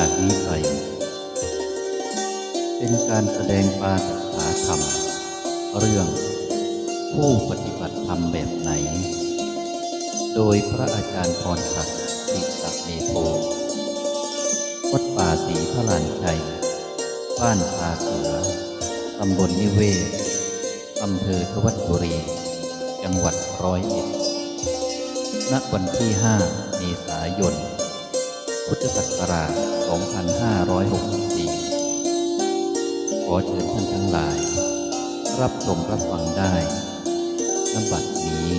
จากนี้ไป เป็นการแสดงปาฐกาธรรม เรื่อง ผู้ปฏิบัติธรรมแบบไหน โดยพระอาจารย์พรศักดิ์ติศักเมโทวัดป่าศรีพระลานชัย บ้านป่าเสือตำบลนิเวศอำเภอทวัดบุรี จังหวัดร้อยเอ็ด ณ วันที่ 5 เมษายน พุทธศักราช 2564 ขอเชิญท่านทั้งหลาย รับชมรับฟังได้นบัดนี้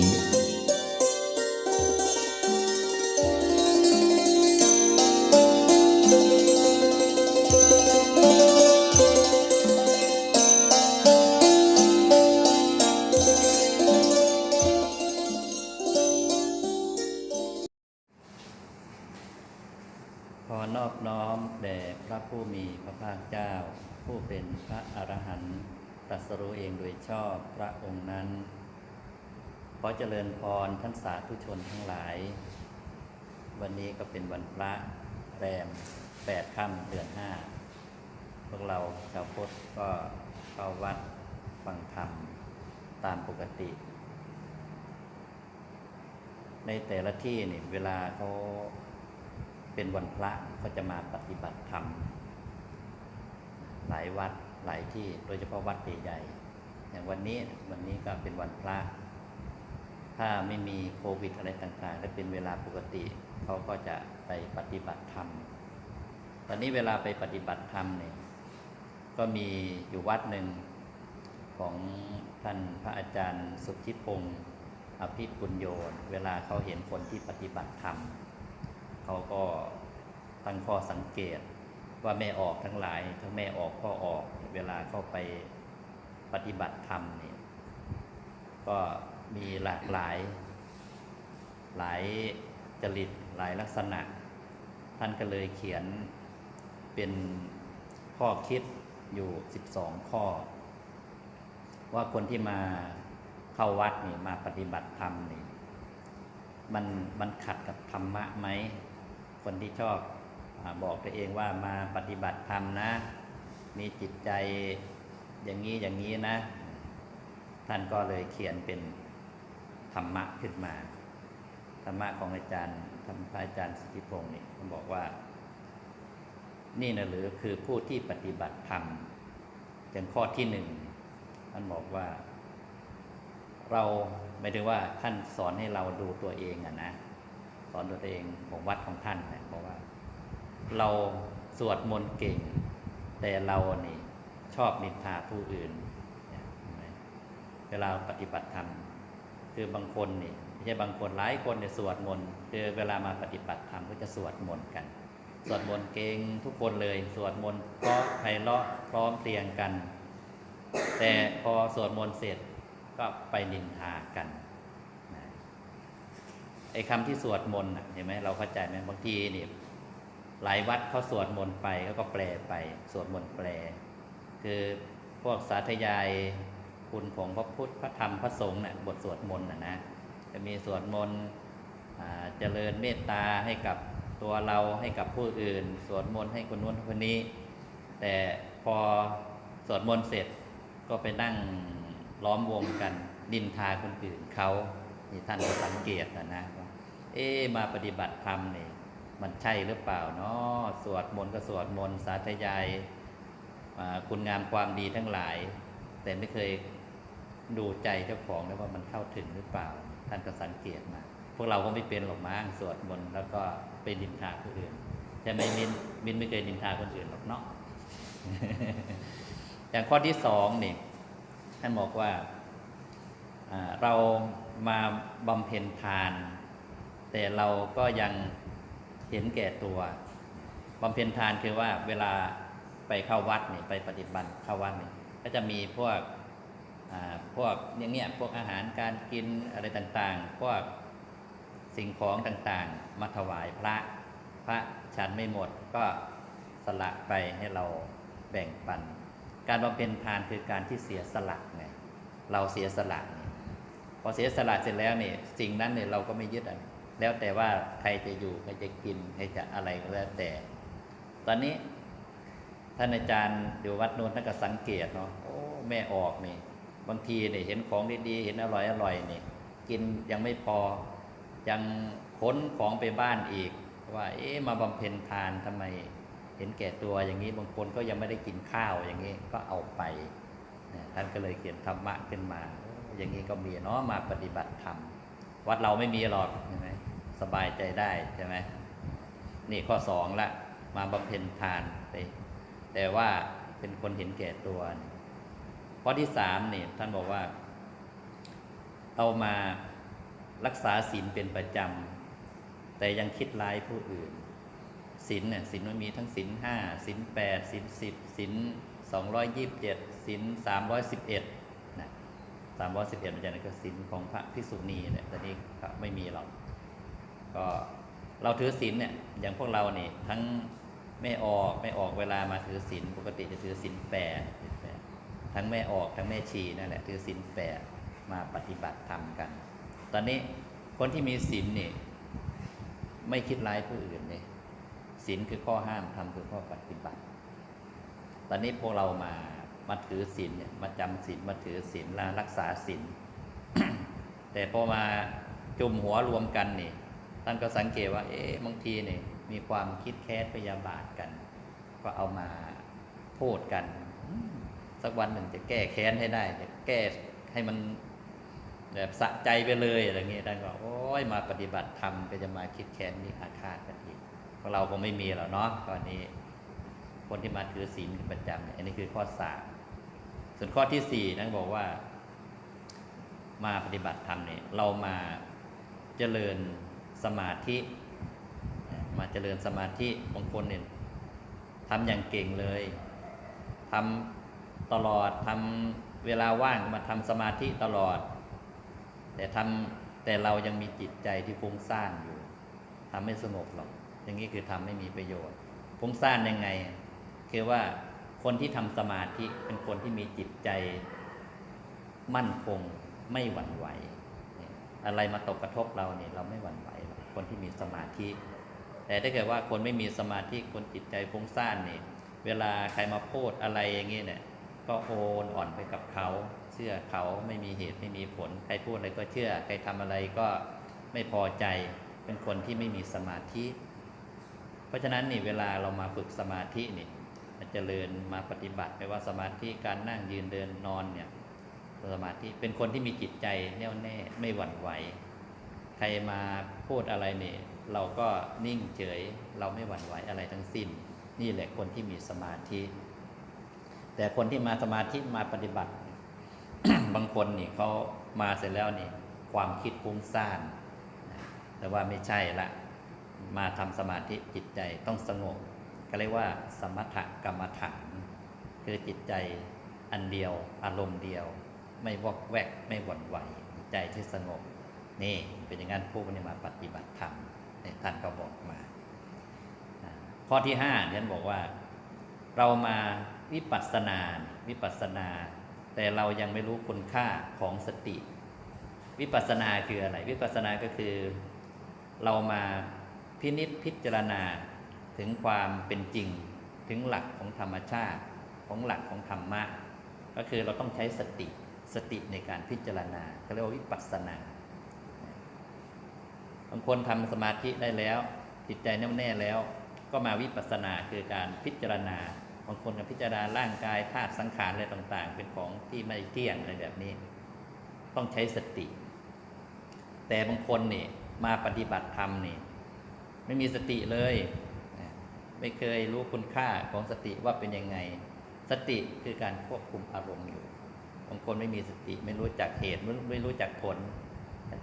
เป็นพระอรหันต์ตรัสรู้เองโดยชอบพระองค์นั้นขอเจริญพรท่านสาธุชนทั้งหลาย วันนี้ก็เป็นวันพระแรมแปดค่ำเดือนห้าพวกเราชาวพุทธก็เข้าวัดฟังธรรมตามปกติ ในแต่ละที่นี่เวลาเขาเป็นวันพระก็จะมาปฏิบัติธรรม หลายวัดหลายที่โดยเฉพาะวัดใหญ่ๆอย่างวันนี้วันนี้ก็เป็นวันพระ ถ้าไม่มีโควิดอะไรต่างๆและเป็นเวลาปกติเขาก็จะไปปฏิบัติธรรม ตอนนี้เวลาไปปฏิบัติธรรมเนี่ยก็มีอยู่วัดหนึ่งของท่านพระอาจารย์สุทธิพงศ์อภิปุญโยนเวลาเขาเห็นคนที่ปฏิบัติธรรม เขาก็ตั้งข้อสังเกต ว่าแม่ออกทั้งหลายทั้งแม่ออกพ่อออก เวลาเข้าไปปฏิบัติธรรมเนี่ยก็มีหลากหลาย หลายจริตหลายลักษณะ ท่านก็เลยเขียนเป็นข้อคิดอยู่ 12 ข้อ ว่าคนที่มาเข้าวัดนี่มาปฏิบัติธรรมนี่มันมันขัดกับธรรมะไหม คนที่ชอบ บอกตัวเองว่ามาปฏิบัติธรรมนะ มีจิตใจอย่างนี้อย่างนี้นะ ท่านก็เลยเขียนเป็นธรรมะขึ้นมา ธรรมะของอาจารย์ท่านพระอาจารย์สิทธิพงศ์นี่ท่านบอกว่า นี่นะหรือคือผู้ที่ปฏิบัติธรรมอย่างข้อที่หนึ่งท่านบอกว่า เราไม่ได้ว่าท่านสอนให้เราดูตัวเองอะนะสอนตัวเองของวัดของท่านเนี่ยบอกว่า เราสวดมนต์เก่ง แต่เรานี่ชอบนินทาผู้อื่น เวลาปฏิบัติธรรมคือบางคนนี่ไม่ใช่บางคนหลายคนเนี่ยสวดมนต์คือเวลามาปฏิบัติธรรมก็จะสวดมนต์กัน สวดมนต์เก่งทุกคนเลย สวดมนต์เพราะไพเราะพร้อมเพรียงกัน แต่พอสวดมนต์เสร็จก็ไปนินทากันไอ้คำที่สวดมนต์เห็นไหมเราเข้าใจไหมบางทีเนี่ย หลายวัดเขาสวดมนต์ไปเขาก็แปลไปสวดมนต์แปล คือพวกสาธยายคุณของพระพุทธพระธรรมพระสงฆ์น่ะบทสวดมนต์นะนะจะมีสวดมนต์เจริญเมตตาให้กับตัวเราให้กับผู้อื่น สวดมนต์ให้คนนู้นคนนี้ แต่พอสวดมนต์เสร็จก็ไปนั่งล้อมวงกันดินทาคนอื่นเขานี่ท่านก็สังเกตนะนะเอ๊มาปฏิบัติธรรมเนี่ย มันใช่หรือเปล่าเนาะสวดมนต์ก็สวดมนต์สาธยายคุณงามความดีทั้งหลาย แต่ไม่เคยดูใจเจ้าของนะว่ามันเข้าถึงหรือเปล่า ท่านก็สังเกตมาพวกเราก็ไม่เป็นหรอกมั้งสวดมนต์แล้วก็ไปดินทาคนอื่นใช่ไหมมินมินไม่เคยดินทาคนอื่นหรอกเนาะอย่างข้อที่สองนี่ท่านบอกว่าเรามาบำเพ็ญทาน แต่เราก็ยัง เห็นแก่ตัวบำเพ็ญทานคือว่าเวลาไปเข้าวัดนี่ไปปฏิบัติเข้าวัดนี่ก็จะมีพวกพวกอย่างเนี้ยพวกอาหารการกินอะไรต่างๆ พวกสิ่งของต่างๆ มาถวายพระพระฉันไม่หมดก็สละไปให้เราแบ่งปัน การบำเพ็ญทานคือการที่เสียสละไงเราเสียสละพอเสียสละเสร็จแล้วเนี่ยสิ่งนั้นเนี่ยเราก็ไม่ยึดอะไร แล้วแต่ว่าใครจะอยู่ ใครจะกิน ใครจะอะไรก็แล้วแต่ ตอนนี้ท่านอาจารย์อยู่วัดโน้นท่านก็สังเกตเนาะโอ้แม่ออกนี่ บางทีเนี่ยเห็นของดีๆ เห็นอร่อยอร่อยนี่ กินยังไม่พอ ยังค้นของไปบ้านอีก ว่า เอ๊ะมาบำเพ็ญทานทำไม เห็นแก่ตัวอย่างนี้ บางคนก็ยังไม่ได้กินข้าวอย่างนี้ ก็เอาไป ท่านก็เลยเขียนธรรมะขึ้นมา อย่างนี้ก็มีเนาะมาปฏิบัติธรรม วัดเราไม่มีหรอกใช่ไหมสบายใจได้ใช่ไหมนี่ข้อสองละมาบำเพ็ญทานไปแต่ว่าเป็นคนเห็นแก่ตัวข้อที่สามนี่ท่านบอกว่าเอามารักษาศีลเป็นประจำ แต่ยังคิดร้ายผู้อื่นศีลเนี่ยศีลมันมีทั้งศีลห้าศีลแปดศีลสิบศีลสองร้อยยี่สิบเจ็ดศีลสามร้อยสิบเอ็ด สามร้อยสิบเอ็ดมันจะนั่นก็ศีลของพระภิกษุณีเนี่ยแต่นี้ก็ไม่มีหรอกก็เราถือศีลเนี่ยอย่างพวกเราเนี่ยทั้งไม่ออกไม่ออกเวลามาถือศีลปกติจะถือศีลแปดทั้งแม่ออกทั้งแม่ชีนั่นแหละถือศีลแปดมาปฏิบัติธรรมกัน ตอนนี้คนที่มีศีลนี่ยไม่คิดร้ายผู้อื่นเนี่ยศีลคือข้อห้ามธรรมคือข้อปฏิบัติ ตอนนี้พวกเรามา มาถือศีลเนี่ยมาจำศีลมาถือศีลละรักษาศีลแต่พอมาจุ่มหัวรวมกันนี่ท่านก็สังเกตว่า เอ๊ะบางทีนี่มีความคิดแค้นพยาบาทกัน ก็เอามาพูดกัน สักวันหนึ่งจะแก้แค้นให้ได้จะแก้ให้มันแบบสะใจไปเลยอะไรเงี้ยท่านก็โอ้ยมาปฏิบัติธรรมก็จะมาคิดแค้นมีอาฆาตกันอีกพวกเราคงไม่มีหรอกเนาะตอนนี้ คนที่มาถือศีลเป็นประจำเนี่ยอันนี้คือข้อสาม ส่วนข้อที่สี่นั่นบอกว่า มาปฏิบัติธรรมเนี่ยเรามาเจริญสมาธิ มาเจริญสมาธิบางคนเนี่ยทำอย่างเก่งเลยทำตลอดทำเวลาว่างมาทำสมาธิตลอด แต่ทำแต่เรายังมีจิตใจที่ฟุ้งซ่านอยู่ทำไม่สงบหรอก อย่างนี้คือทำไม่มีประโยชน์ฟุ้งซ่านยังไง คือว่า คนที่ทำสมาธิเป็นคนที่มีจิตใจมั่นคงไม่หวั่นไหว อะไรมาตกกระทบเราเนี่ยเราไม่หวั่นไหวหรอกคนที่มีสมาธิ แต่ถ้าเกิดว่าคนไม่มีสมาธิคนจิตใจฟุ้งซ่านเนี่ยเวลาใครมาพูดอะไรอย่างนี้เนี่ยก็โอนอ่อนไปกับเขา เชื่อเขาไม่มีเหตุไม่มีผล ใครพูดอะไรก็เชื่อ ใครทำอะไรก็ไม่พอใจเป็นคนที่ไม่มีสมาธิ เพราะฉะนั้นนี่เวลาเรามาฝึกสมาธินี่ มาเจริญมาปฏิบัติไม่ว่าสมาธิการนั่งยืนเดินนอนเนี่ยสมาธิเป็นคนที่มีจิตใจแน่วแน่ไม่หวั่นไหว ใครมาพูดอะไรเนี่ยเราก็นิ่งเฉยเราไม่หวั่นไหวอะไรทั้งสิ้น นี่แหละคนที่มีสมาธิ แต่คนที่มาสมาธิมาปฏิบัติ บางคนนี่เขามาเสร็จแล้วนี่ความคิดฟุ้งซ่านแต่ว่าไม่ใช่ละมาทำสมาธิจิตใจต้องสงบ ก็เรียกว่า สมถกรรมฐาน คือจิตใจอันเดียว อารมณ์เดียว ไม่วอกแวกไม่หวั่นไหวใจที่สงบ นี่เป็นอย่างนั้นผู้นี้มาปฏิบัติธรรมท่านก็บอกมาอ่าข้อที่ห้าท่านบอกว่า เรามาวิปัสสนาวิปัสสนา แต่เรายังไม่รู้คุณค่าของสติ วิปัสสนาคืออะไร วิปัสสนาก็คือ เรามาพินิษพิจารณา ถึงความเป็นจริงถึงหลักของธรรมชาติของหลักของธรรมะ ก็คือเราต้องใช้สติสติในการพิจารณาเขาเรียกว่าวิปัสสนาบางคนทำสมาธิได้แล้ว จิตใจแน่วแน่แล้ว ก็มาวิปัสสนาคือการพิจารณาบางคนก็พิจารณาร่างกายธาตุสังขารอะไรต่าง ๆ เป็นของที่ไม่เที่ยงอะไรแบบนี้ ต้องใช้สติ แต่บางคนนี่มาปฏิบัติธรรมนี่ไม่มีสติเลย ไม่เคยรู้คุณค่าของสติว่าเป็นยังไง สติคือการควบคุมอารมณ์อยู่บางคนไม่มีสติไม่รู้จักเหตุไม่รู้ไม่รู้จักผล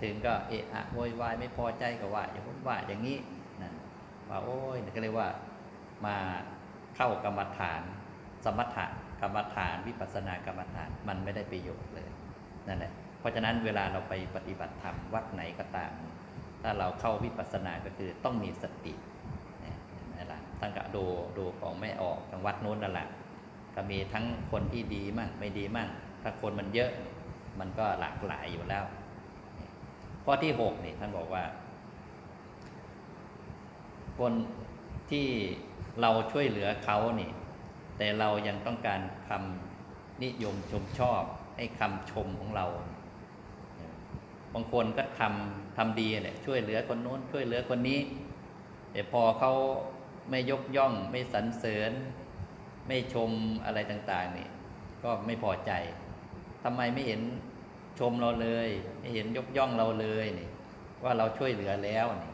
ถึงก็เอะอะโวยวายไม่พอใจก็ว่าอย่างนู้นว่าอย่างนี้นะว่าโอ้ยก็เรียว่ามาเข้ากรรมฐาน สมถะกรรมฐาน วิปัสสนากรรมฐานมันไม่ได้ประโยชน์เลยนั่นแหละเพราะฉะนั้นเวลาเราไปปฏิบัติธรรมวัดไหนก็ตาม ถ้าเราเข้าวิปัสสนาก็คือต้องมีสติ ท่านก็ดูดูของไม่ออกทางวัดโน้นนั่นแหละก็มีทั้งคนที่ดีมั่งไม่ดีมั่งถ้าคนมันเยอะมันก็หลากหลายอยู่แล้ว ข้อที่หกนี่ท่านบอกว่า คนที่เราช่วยเหลือเขานี่ แต่เรายังต้องการคำนิยมชมชอบ ให้คำชมของเราบางคนก็ทำทำดีแหละช่วยเหลือคนโน้นช่วยเหลือคนนี้แต่พอเขา ไม่ยกย่อง ไม่สรรเสริญ ไม่ชมอะไรต่างๆนี่ก็ไม่พอใจทำไมไม่เห็นชมเราเลย ไม่เห็นยกย่องเราเลยนี่ว่าเราช่วยเหลือแล้วนี่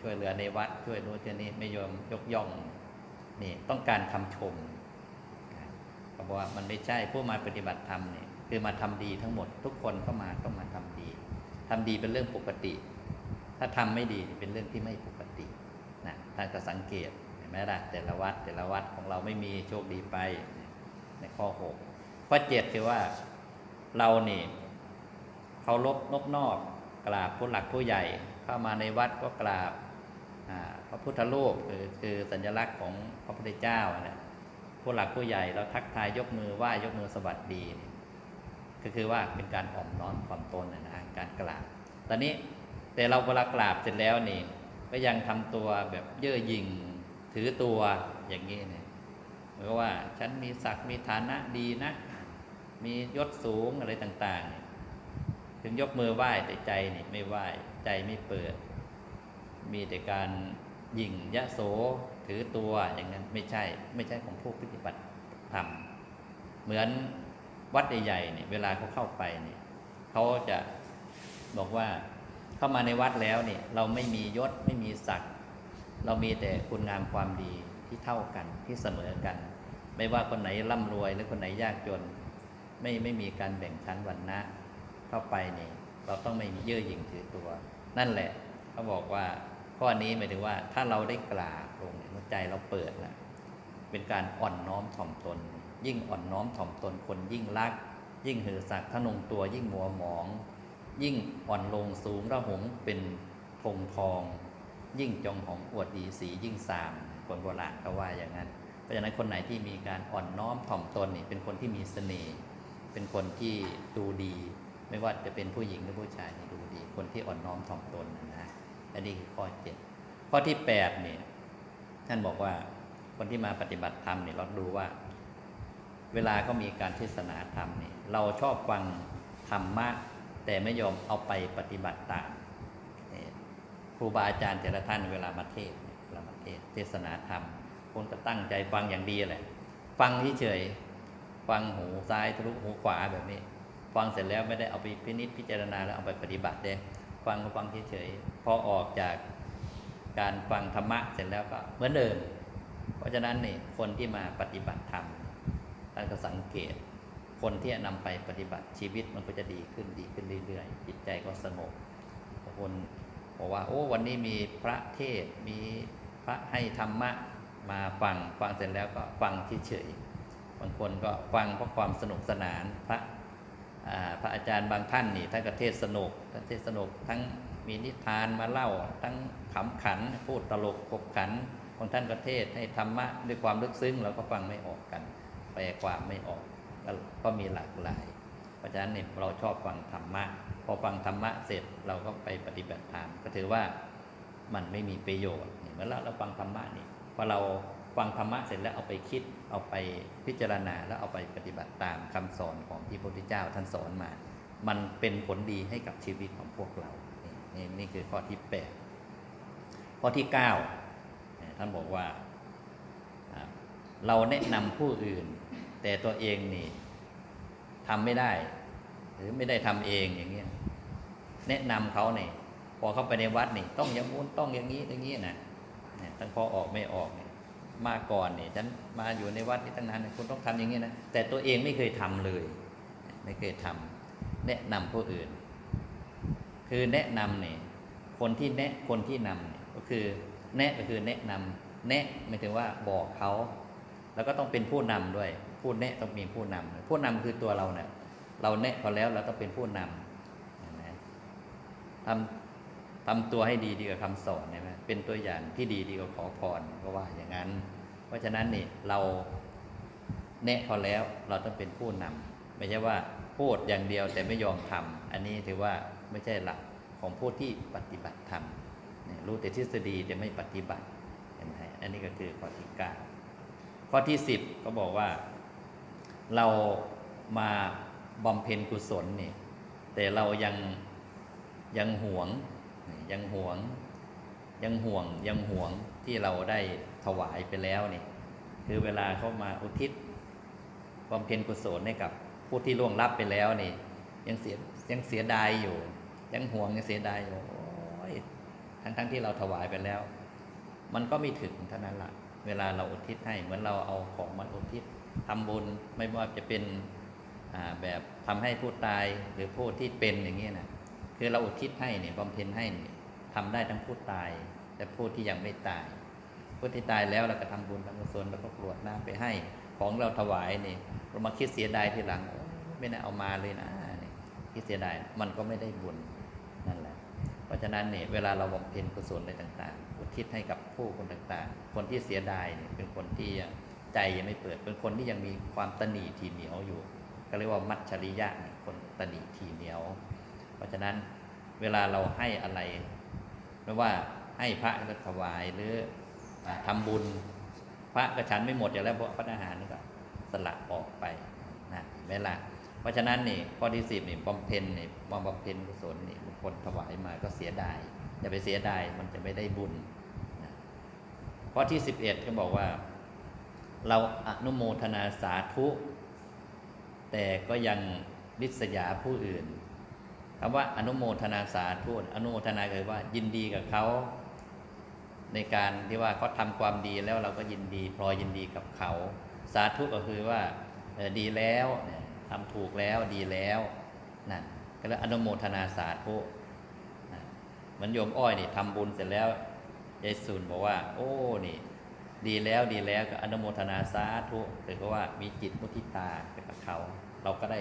ช่วยเหลือในวัดช่วยโน้นช่นี้ไม่ยอมยกย่องนี่ต้องการคำชมเขาบอกว่ามันไม่ใช่ผู้มาปฏิบัติธรรมเนี่ยคือมาทำดีทั้งหมด ทุกคนเข้ามาต้องมาทำดีทำดีเป็นเรื่องปกติ ถ้าทำไม่ดีเป็นเรื่องที่ไม่ปกตินะท่านก็สังเกต ไหมล่ะแต่ละวัดแต่ละวัดของเราไม่มีโชคดีไปในข้อหกข้อเจ็ดคือว่าเรานี่เคารพนบนอบกราบผู้หลักผู้ใหญ่เข้ามาในวัดก็กราบพระพุทธรูปคือคือสัญลักษณ์ของพระพุทธเจ้านะผู้หลักผู้ใหญ่เราทักทายยกมือไหว้ยกมือสวัสดีก็คือว่าเป็นการอ่อมน้อมความตนนะนะการกราบ ตอนนี้แต่เราเวลากราบเสร็จแล้วนี่ก็ยังทำตัวแบบเย่อหยิ่ง ถือตัวอย่างนี้เนี่ยเหมือนว่าฉันมีศักดิ์มีฐานะดีนะ มียศสูงอะไรต่างๆ ถึงยกมือไหว้แต่ใจนี่ไม่ไหว้ใจไม่เปิด มีแต่การหยิ่งยะโสถือตัวอย่างนั้นไม่ใช่ไม่ใช่ของผู้ปฏิบัติธรรมเหมือนวัดใหญ่ๆเนี่ยเวลาเขาเข้าไปเนี่ยเขาจะบอกว่าเข้ามาในวัดแล้วเนี่ยเราไม่มียศไม่มีศักดิ์ เรามีแต่คุณงามความดีที่เท่ากันที่เสมอกัน ไม่ว่าคนไหนร่ำรวยหรือคนไหนยากจน ไม่ไม่มีการแบ่งชั้นวรรณะเข้าไปนี่เราต้องไม่มีเย่อหยิ่งถือตัว นั่นแหละเขาบอกว่าข้อนี้หมายถึงว่าถ้าเราได้กราบลงใจเราเปิดแล้วเป็นการอ่อนน้อมถ่อมตน ยิ่งอ่อนน้อมถ่อมตนคนยิ่งรัก ยิ่งเหือสักทะนงตัวยิ่งมัวหมอง ยิ่งอ่อนลงสูงระหงเป็นธงทอง ยิ่งจงของอวดดีสียิ่งสามคนโบราณเขาว่าอย่างนั้น เพราะฉะนั้นคนไหนที่มีการอ่อนน้อมถ่อมตนนี่เป็นคนที่มีเสน่ห์เป็นคนที่ดูดี ไม่ว่าจะเป็นผู้หญิงหรือผู้ชายนี่ดูดี คนที่อ่อนน้อมถ่อมตนนะอันนี้คือข้อเจ็ดข้อที่แปดเนี่ยท่านบอกว่าคนที่มาปฏิบัติธรรมเนี่ยเราดูว่า เวลาเขามีการเทศนาธรรมเนี่ยเราชอบฟังธรรมะแต่ไม่ยอมเอาไปปฏิบัติตาม ครูบาอาจารย์แต่ละท่านเวลามาเทศเวลามาเทศเทศนาธรรม คนก็ตั้งใจฟังอย่างดีแหละ ฟังเฉย ฟังหูซ้ายทะลุหูขวาแบบนี้ ฟังเสร็จแล้วไม่ได้เอาไปพินิจพิจารณาแล้วเอาไปปฏิบัติเด้ฟังก็ฟังเฉยพอออกจากการฟังธรรมะเสร็จแล้วก็เหมือนเดิม เพราะฉะนั้นนี่คนที่มาปฏิบัติธรรมท่านก็สังเกต คนที่นำไปปฏิบัติชีวิตมันก็จะดีขึ้นดีขึ้นเรื่อยๆจิตใจก็สงบคน บอกว่าโอ้วันนี้มีพระเทศมีพระให้ธรรมะมาฟังฟังเสร็จแล้วก็ฟังเฉยๆบางคนก็ฟังเพราะความสนุกสนานพระพระอาจารย์บางท่านนี่ท่านก็เทศสนุกท่านเทศสนุกทั้งมีนิทานมาเล่า ทั้งขำขันพูดตลกขบขันบางท่านก็เทศให้ธรรมะด้วยความลึกซึ้งเราก็ฟังไม่ออกกันแปลความไม่ออกก็มีหลากหลาย เพราะฉะนั้นเนี่ยเราชอบฟังธรรมะ อฟังธรรมะเสร็จเราก็ไปปฏิบัติธรรมก็ถือว่ามันไม่มีประโยชน์เหมือนเราเราฟังธรรมะนี่พอเราฟังธรรมะเสร็จแล้วเอาไปคิดเอาไปพิจารณาแล้วเอาไปปฏิบัติตามคำสอนของที่พระพุทธเจ้าท่านสอนมา มันเป็นผลดีให้กับชีวิตของพวกเรานี่นี่คือข้อที่แปดข้อที่เก้าท่านบอกว่าเราแนะนำผู้อื่น แต่ตัวเองนี่ทำไม่ได้ หรือไม่ได้ทำเองอย่างเงี้ยแนะนำเขาเนี่ยพอเข้าไปในวัดนี่ต้องอย่างงู้นต้องอย่างนี้อย่างนี้นะเนี่ยตั้งพอออกไม่ออกเนี่ยมาก่อนเนี่ยฉันมาอยู่ในวัดที่ตั้งนานคุณต้องทำอย่างนี้นะแต่ตัวเองไม่เคยทำเลย ไม่เคยทำแนะนำผู้อื่น คือแนะนำเนี่ยคนที่แนะคนที่นำเนี่ยก็คือแนะก็คือแนะนำแนะหมายถึงว่าบอกเขา แล้วก็ต้องเป็นผู้นำด้วย ผู้แนะต้องมีผู้นำผู้นำคือตัวเราเนี่ย เราแนะพอแล้วเราต้องเป็นผู้นำนะทำทำตัวให้ดีดีกว่าคำสอนใช่ไหมเป็นตัวอย่างที่ดีดีกว่าขอพรก็ว่าอย่างนั้น เพราะฉะนั้นนี่เราแนะพอแล้วเราต้องเป็นผู้นำไม่ใช่ว่าพูดอย่างเดียวแต่ไม่ยอมทำอันนี้ถือว่าไม่ใช่หลักของผู้ที่ปฏิบัติธรรมรู้แต่ทฤษฎีแต่ไม่ปฏิบัติเห็นไหมอันนี้ก็คือข้อที่เก้าขข้อที่สิบก็บอกว่าเรามา บำเพ็ญกุศลนี่ แต่เรายังยังหวงยังหวง ยังห่วงยังหวงที่เราได้ถวายไปแล้วนี่ คือเวลาเข้ามาอุทิศบำเพ็ญกุศลให้กับผู้ที่ล่วงลับไปแล้วนี่ ยังเสียยังเสียดายอยู่ ยังห่วงยังเสียดายอยู่ทั้งทั้งที่เราถวายไปแล้ว มันก็ไม่ถึงเท่านั้นละเวลาเราอุทิศให้เหมือนเราเอาของมาอุทิศทำบุญไม่ว่าจะเป็น แบบทำให้ผู้ตายหรือผู้ที่เป็นอย่างนี้นะคือเราอุทิศให้เนี่ยบำเพ็ญให้เนี่ยทำได้ทั้งผู้ตายแต่ผู้ที่ยังไม่ตาย ผู้ที่ตายแล้วเราก็ทำบุญทำกุศลแล้วก็กรวดน้ำไปให้ ของเราถวายนี่เรามาคิดเสียดายทีหลัง ไม่ได้เอามาเลยนะนี่คิดเสียดายมันก็ไม่ได้บุญนั่นแหละ เพราะฉะนั้นเนี่ยเวลาเราบำเพ็ญกุศลอะไรต่าง ๆ อุทิศให้กับผู้คนต่างๆ คนที่เสียดายเนี่ยเป็นคนที่ใจยังไม่เปิด เป็นคนที่ยังมีความตนีทีเหนียวอยู่ ก็เรียกว่ามัจฉริยะคนตนีทีเหนียว เพราะฉะนั้นเวลาเราให้อะไรไม่ว่าให้พระก็ถวายหรืออ่าทำบุญ พระกระฉันไม่หมดอยู่แล้วเพราะพระอาหารนี่ก็สละออกไปนะเห็นไหมล่ะเพราะฉะนั้นนี่ข้อที่สิบนี่บำเพ็ญนี่บำบำเพ็ญกุศลนี่บางคนถวายมาก็เสียดายอย่าไปเสียดายมันจะไม่ได้บุญนะข้อที่สิบเอ็ดก็บอกว่า เราอนุโมทนาสาธุ แต่ก็ยังริษยาผู้อื่นคำว่าอนุโมทนาสาธุอนุโมทนาคือว่ายินดีกับเขาในการที่ว่าเขาทำความดีแล้วเราก็ยินดีพลอยยินดีกับเขา สาธุก็คือว่าดีแล้วเนี่ยทำถูกแล้วดีแล้วนั่นก็เรียกอนุโมทนาสาธุเหมือนโยมอ้อยนี่ทำบุญเสร็จแล้วยายสุนบอกว่า โอ้นี่ ดีแล้วดีแล้วก็อนุโมทนาสาธุคือก็ว่ามีจิตมุทิตาไปกับเขา เราก็ได้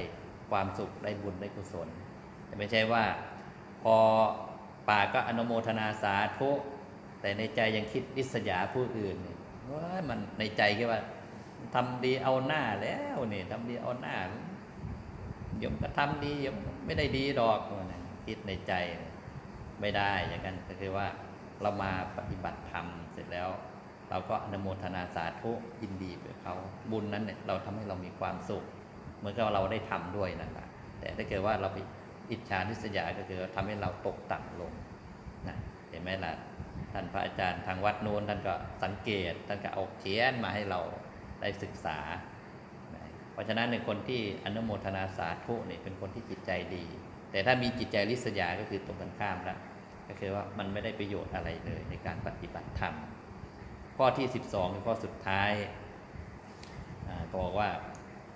ความสุขได้บุญได้กุศล แต่ไม่ใช่ว่า พอปากก็อนุโมทนาสาธุแต่ในใจยังคิดริษยาผู้อื่นเนี่ยว่ามันในใจคิดว่าทำดีเอาหน้าแล้วนี่ทำดีเอาหน้ายมก็ทำดียมไม่ได้ดีดอกว่านะคิดในใจไม่ได้อย่างนั้นก็คือว่าเรามาปฏิบัติธรรมเสร็จแล้ว เราก็อนุโมทนาสาธุยินดีไปเขาบุญนั้นเนี่ยเราทำให้เรามีความสุข เหมือนกับเราได้ทำด้วยนั่นแหละแต่ถ้าเกิดว่าเราไปอิจฉาริษยาก็คือทำให้เราตกต่ำลงนะเห็นไหมล่ะท่านพระอาจารย์ทางวัดโน้นท่านก็สังเกตท่านก็เอาเขียนมาให้เราได้ศึกษา เพราะฉะนั้นในคนที่อนุโมทนาสาธุเนี่ยเป็นคนที่จิตใจดี แต่ถ้ามีจิตใจริษยาก็คือตรงกันข้ามแล้วก็คือว่ามันไม่ได้ประโยชน์อะไรเลยในการปฏิบัติธรรม ข้อที่ 12คือข้อสุดท้ายอบอกว่า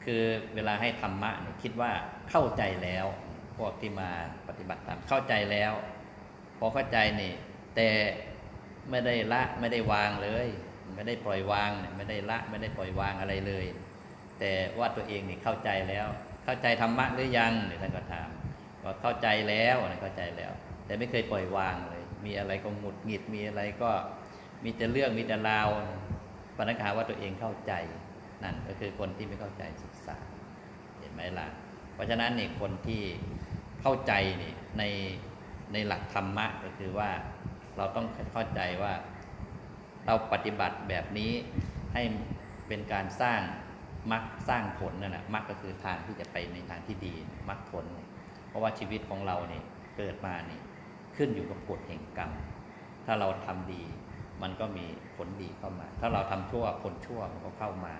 คือเวลาให้ธรรมะเนี่ยคิดว่าเข้าใจแล้ว พวกที่มาปฏิบัติธรรมเข้าใจแล้ว พอเข้าใจนี่แต่ไม่ได้ละไม่ได้วางเลย ไม่ได้ปล่อยวางไม่ได้ละไม่ได้ปล่อยวางอะไรเลย แต่ว่าตัวเองนี่เข้าใจแล้ว เข้าใจธรรมะหรือยังท่านก็ถามว่าเข้าใจแล้วนะเข้าใจแล้ว แต่ไม่เคยปล่อยวางเลย มีอะไรก็หงุดหงิดมีอะไรก็ มีแต่เรื่องมีแต่ราวปนักหาว่าตัวเองเข้าใจนั่นก็คือคนที่ไม่เข้าใจศึกษา เห็นไหมล่ะ เพราะฉะนั้นนี่คนที่เข้าใจนี่ในในหลักธรรมะก็คือว่าเราต้องเข้าใจว่าเราปฏิบัติแบบนี้ให้เป็นการสร้างมรรคสร้างผลนั่นแหละมรรคก็คือทางที่จะไปในทางที่ดีมรรคผล เพราะว่าชีวิตของเราเนี่ยเกิดมานี่ขึ้นอยู่กับกฎแห่งกรรม ถ้าเราทำดี มันก็มีผลดีเข้ามา ถ้าเราทำชั่วผลชั่วมันก็เข้ามา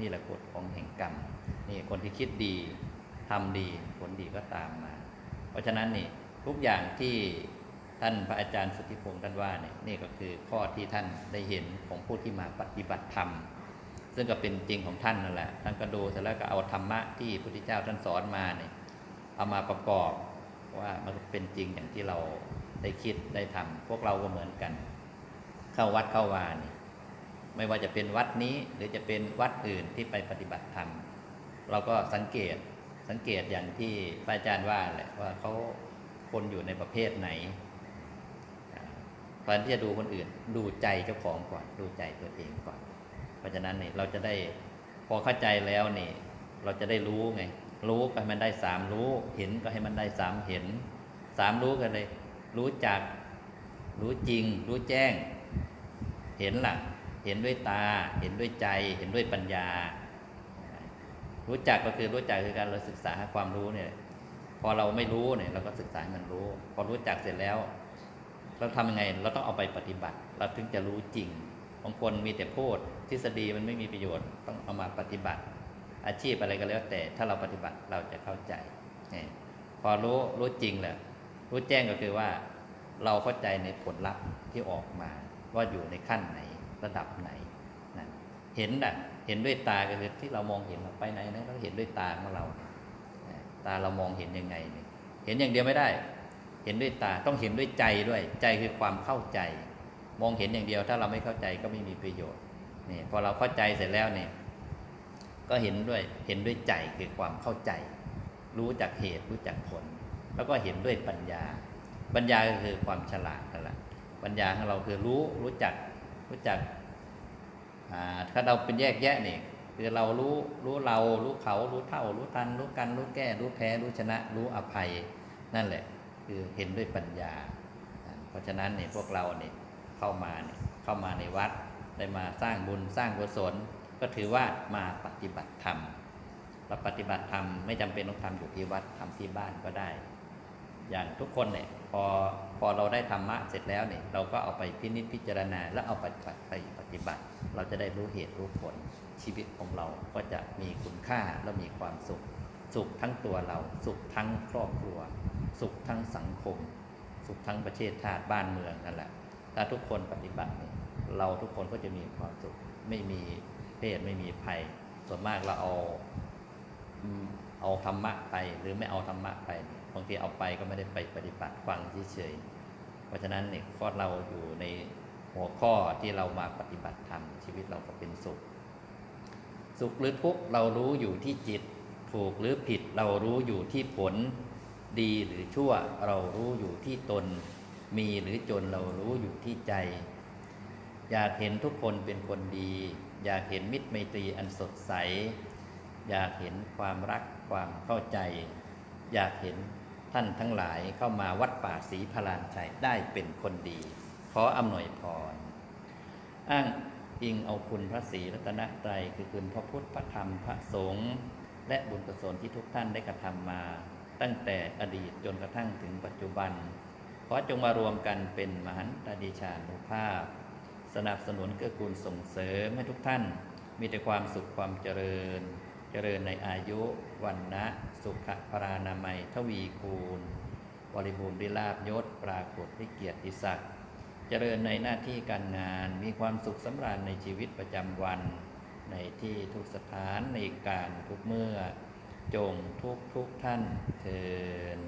นี่แหละกฎของแห่งกรรม นี่คนที่คิดดีทำดีผลดีก็ตามมา เพราะฉะนั้นนี่ทุกอย่างที่ท่านพระอาจารย์สุทธิพงศ์ท่านว่าเนี่ยนี่ก็คือข้อที่ท่านได้เห็นของผู้ที่มาปฏิบัติธรรม ซึ่งก็เป็นจริงของท่านนั่นแหละท่านก็ดูเสร็จแล้วก็เอาธรรมะที่พระพุทธเจ้าท่านสอนมาเนี่ยเอามาประกอบว่ามันเป็นจริงอย่างที่เราได้คิดได้ทำพวกเราก็เหมือนกัน เข้าวัดเข้าวานี่ไม่ว่าจะเป็นวัดนี้หรือจะเป็นวัดอื่นที่ไปปฏิบัติธรรมเราก็สังเกตสังเกตอย่างที่พระอาจารย์ว่าแหละว่าเขาคนอยู่ในประเภทไหนอ่าก่อนที่จะดูคนอื่น ดูใจเจ้าของก่อน ดูใจตัวเองก่อน เพราะฉะนั้นนี่เราจะได้พอเข้าใจแล้วนี่ เราจะได้รู้ไง รู้ก็ให้มันได้สามรู้ เห็นก็ให้มันได้สามเห็นสามรู้กันเลย รู้จัก รู้จริง รู้แจ้ง เห็นล่ะ เห็นด้วยตา เห็นด้วยใจ เห็นด้วยปัญญา รู้จักก็คือรู้จักคือการเราศึกษาความรู้เนี่ย พอเราไม่รู้เนี่ยเราก็ศึกษาให้มันรู้ พอรู้จักเสร็จแล้ว เราทำยังไง เราต้องเอาไปปฏิบัติ เราถึงจะรู้จริง บางคนมีแต่พูดทฤษฎีมันไม่มีประโยชน์ ต้องเอามาปฏิบัติ อาชีพอะไรก็แล้ว แต่ถ้าเราปฏิบัติเราจะเข้าใจ พอรู้รู้จริงแหละรู้แจ้งก็คือว่าเราเข้าใจในผลลัพธ์ที่ออกมา ว่าอยู่ในขั้นไหนระดับไหนนะเห็นน่ะเห็นด้วยตาก็คือที่เรามองเห็นไปไหนนะเราเห็นด้วยตาของเรา ตาเรามองเห็นยังไงเนี่ยเห็นอย่างเดียวไม่ได้ เห็นด้วยตาต้องเห็นด้วยใจด้วย ใจคือความเข้าใจ มองเห็นอย่างเดียว ถ้าเราไม่เข้าใจก็ไม่มีประโยชน์นี่พอเราเข้าใจเสร็จแล้วเนี่ยก็เห็นด้วยเห็นด้วยใจคือความเข้าใจ รู้จักเหตุรู้จักผล แล้วก็เห็นด้วยปัญญา ปัญญาก็คือความฉลาดนั่นแหละ ปัญญาของเราคือรู้รู้จักรู้จักถ้าเราเป็นแยกแยะนี่คือเรารู้รู้เรา รู้เขา รู้เท่า รู้ทัน รู้กัน รู้แก้ รู้แพ้ รู้ชนะ รู้อภัย นั่นแหละ คือเห็นด้วยปัญญา เพราะฉะนั้นเนี่ยพวกเราเนี่ยเข้ามาเนี่ยเข้ามาในวัดได้มาสร้างบุญสร้างกุศลก็ถือว่ามาปฏิบัติธรรมเราปฏิบัติธรรมไม่จำเป็นต้องทำอยู่ที่วัดทำที่บ้านก็ได้ อย่างทุกคนเนี่ยพอพอเราได้ธรรมะเสร็จแล้วเนี่ยเราก็เอาไปพินิจพิจารณา แล้วเอาไปปฏิไปปฏิบัติ เราจะได้รู้เหตุรู้ผลชีวิตของเราก็จะมีคุณค่าและมีความสุข สุขทั้งตัวเรา สุขทั้งครอบครัว สุขทั้งสังคม สุขทั้งประเทศชาติบ้านเมืองนั่นแหละถ้าทุกคนปฏิบัติเนี่ยเราทุกคนก็จะมีความสุขไม่มีเพศไม่มีภัย ส่วนมากเราเอาเอาธรรมะไปหรือไม่เอาธรรมะไป บางทีเอาไปก็ไม่ได้ไปปฏิบัติฟังเฉยๆเพราะฉะนั้นเนี่ยข้อเราอยู่ในหัวข้อที่เรามาปฏิบัติธรรมชีวิตเราก็เป็นสุข สุขหรือทุกข์เรารู้อยู่ที่จิต ถูกหรือผิดเรารู้อยู่ที่ผล ดีหรือชั่วเรารู้อยู่ที่ตน มีหรือจนเรารู้อยู่ที่ใจ อยากเห็นทุกคนเป็นคนดี อยากเห็นมิตรไมตรีอันสดใส อยากเห็นความรักความเข้าใจ อยากเห็น ท่านทั้งหลายเข้ามาวัดป่าศรีพลานชัยได้เป็นคนดี ขออำนวยพร อ้างอิงเอาคุณพระศรีรัตนตรัยคือคุณพระพุทธพระธรรมพระสงฆ์และบุญกุศลที่ทุกท่านได้กระทำมา ตั้งแต่อดีตจนกระทั่งถึงปัจจุบัน ขอจงมารวมกันเป็นมหันตดิชานุภาพ สนับสนุนเกื้อกูลส่งเสริมให้ทุกท่าน มีแต่ความสุขความเจริญ เจริญในอายุวันนะ สุขปรานามัย ทวีคูณ บริบูรณ์ด้วยลาบยศ ปรากฏด้วยเกียรติศักดิ์เจริญในหน้าที่การงานมีความสุขสำราญในชีวิตประจำวัน ในที่ทุกสถานในการทุกเมื่อ จงทุกทุกท่านเทิน